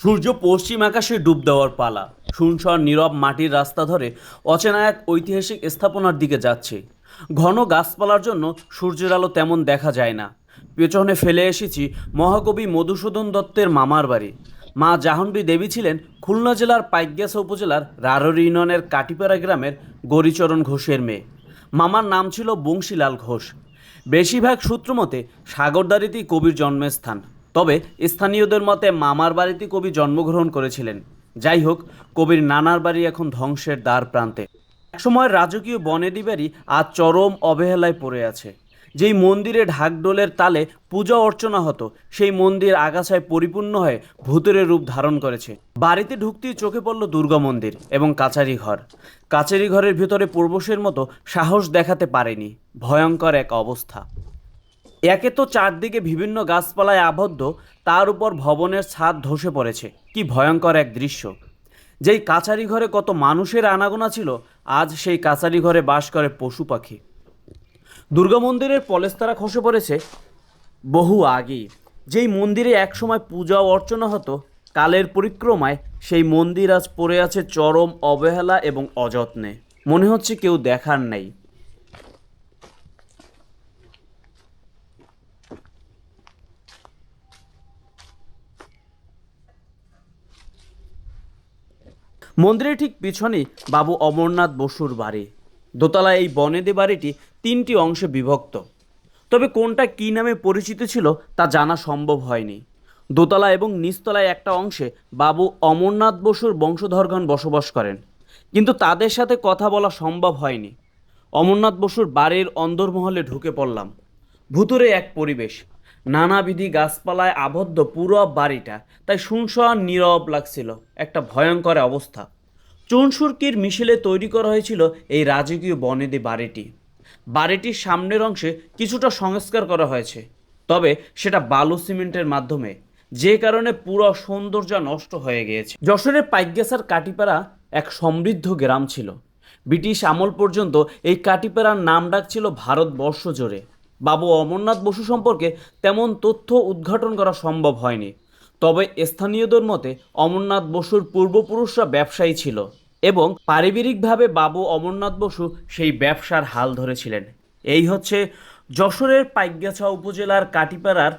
সূর্য পশ্চিম আকাশে ডুব দেওয়ার পালা। শুনশর নীরব মাটির রাস্তা ধরে অচেনা এক ঐতিহাসিক স্থাপনার দিকে যাচ্ছে। ঘন গাছপালার জন্য সূর্যের আলো তেমন দেখা যায় না। পেছনে ফেলে এসেছি মহাকবি মধুসূদন দত্তের মামার বাড়ি। মা জাহ্নবী দেবী ছিলেন খুলনা জেলার পাইকগাছা উপজেলার রারোর ইউনিয়নের কাটিপাড়া গ্রামের গরিচরণ ঘোষের মেয়ে। মামার নাম ছিল বংশীলাল ঘোষ। বেশিরভাগ সূত্রমতে সাগরদারিতেই কবির জন্মস্থান তবে স্থানীয়দের মতে মামার বাড়িতে কবি জন্মগ্রহণ করেছিলেন। যাই হোক, কবির নানার বাড়ি এখন ধ্বংসের দ্বার প্রান্তে। একসময় রাজকীয় বনেদি বাড়ি আজ চরম অবহেলায় পড়ে আছে। যেই মন্দিরে ঢাকডোলের তালে পূজা অর্চনা হতো, সেই মন্দির আগাছায় পরিপূর্ণ হয়ে ভূতের রূপ ধারণ করেছে। বাড়িতে ঢুকতেই চোখে পড়ল দুর্গা মন্দির এবং কাচারি ঘর। কাচারি ঘরের ভিতরে পূর্বশের মতো সাহস দেখাতে পারেনি। ভয়ঙ্কর এক অবস্থা। একে তো চারদিকে বিভিন্ন গাছপালায় আবদ্ধ, তার উপর ভবনের ছাদ ধসে পড়েছে। কি ভয়ঙ্কর এক দৃশ্য। যেই কাছারি ঘরে কত মানুষের আনাগোনা ছিল, আজ সেই কাছারি ঘরে বাস করে পশু পাখি। দুর্গা মন্দিরের পলেস্তারা খসে পড়েছে বহু আগেই। যেই মন্দিরে একসময় পূজা অর্চনা হতো, কালের পরিক্রমায় সেই মন্দির আজ পড়ে আছে চরম অবহেলা এবং অযত্নে। মনে হচ্ছে কেউ দেখার নেই। মন্দিরের ঠিক পিছনে বাবু অমরনাথ বসুর বাড়ি। দোতলা এই বনেদে বাড়িটি তিনটি অংশে বিভক্ত। তবে কোনটা কী নামে পরিচিত ছিল তা জানা সম্ভব হয়নি। দোতলা এবং নিচতলায় একটা অংশে বাবু অমরনাথ বসুর বংশধরগণ বসবাস করেন। কিন্তু তাদের সাথে কথা বলা সম্ভব হয়নি। অমরনাথ বসুর বাড়ির অন্দরমহলে ঢুকে পড়লাম। ভুতুরে এক পরিবেশ। নানাবিধি গাছপালায় আবদ্ধ পুরো বাড়িটা। তাই শুনশোয়া নীরব লাগছিল। একটা ভয়ঙ্কর অবস্থা। চুনসুরকির মিশেলে তৈরি করা হয়েছিল এই রাজকীয় বনেদি বাড়িটি। বাড়িটির সামনের অংশে কিছুটা সংস্কার করা হয়েছে। তবে সেটা বালু সিমেন্টের মাধ্যমে। যে কারণে পুরো সৌন্দর্য নষ্ট হয়ে গিয়েছে। যশোরের পাইকগাছার কাটিপাড়া এক সমৃদ্ধ গ্রাম ছিল। ব্রিটিশ আমল পর্যন্ত এই কাটিপাড়ার নাম ডাক ছিল ভারতবর্ষ জুড়ে। বাবু অমরনাথ বসু সম্পর্কে তেমন তথ্য উদ্ঘাটন করা সম্ভব হয়নি। তবে স্থানীয়দের মতে অমরনাথ বসুর পূর্বপুরুষরা ব্যবসায়ী ছিল এবং পারিবারিকভাবে বাবু অমরনাথ বসু সেই ব্যবসার হাল ধরেছিলেন। এই হচ্ছে যশোরের পাইকগাছা উপজেলার কাটিপাড়ার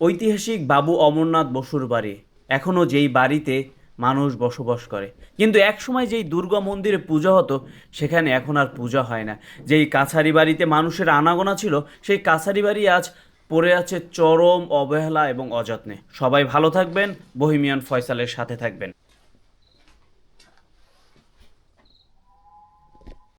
ঐতিহাসিক বাবু অমরনাথ বসুর বাড়ি। এখনও যেই বাড়িতে মানুষ বসবাস করে। কিন্তু একসময় যেই দুর্গা মন্দিরে পূজা হতো, সেখানে এখন আর পূজা হয় না। যেই কাছারি বাড়িতে মানুষের আনাগোনা ছিল, সেই কাছারি বাড়ি আজ পড়ে আছে চরম অবহেলা এবং অযত্নে। সবাই ভালো থাকবেন, বহিমিয়ান ফয়সালের সাথে থাকবেন।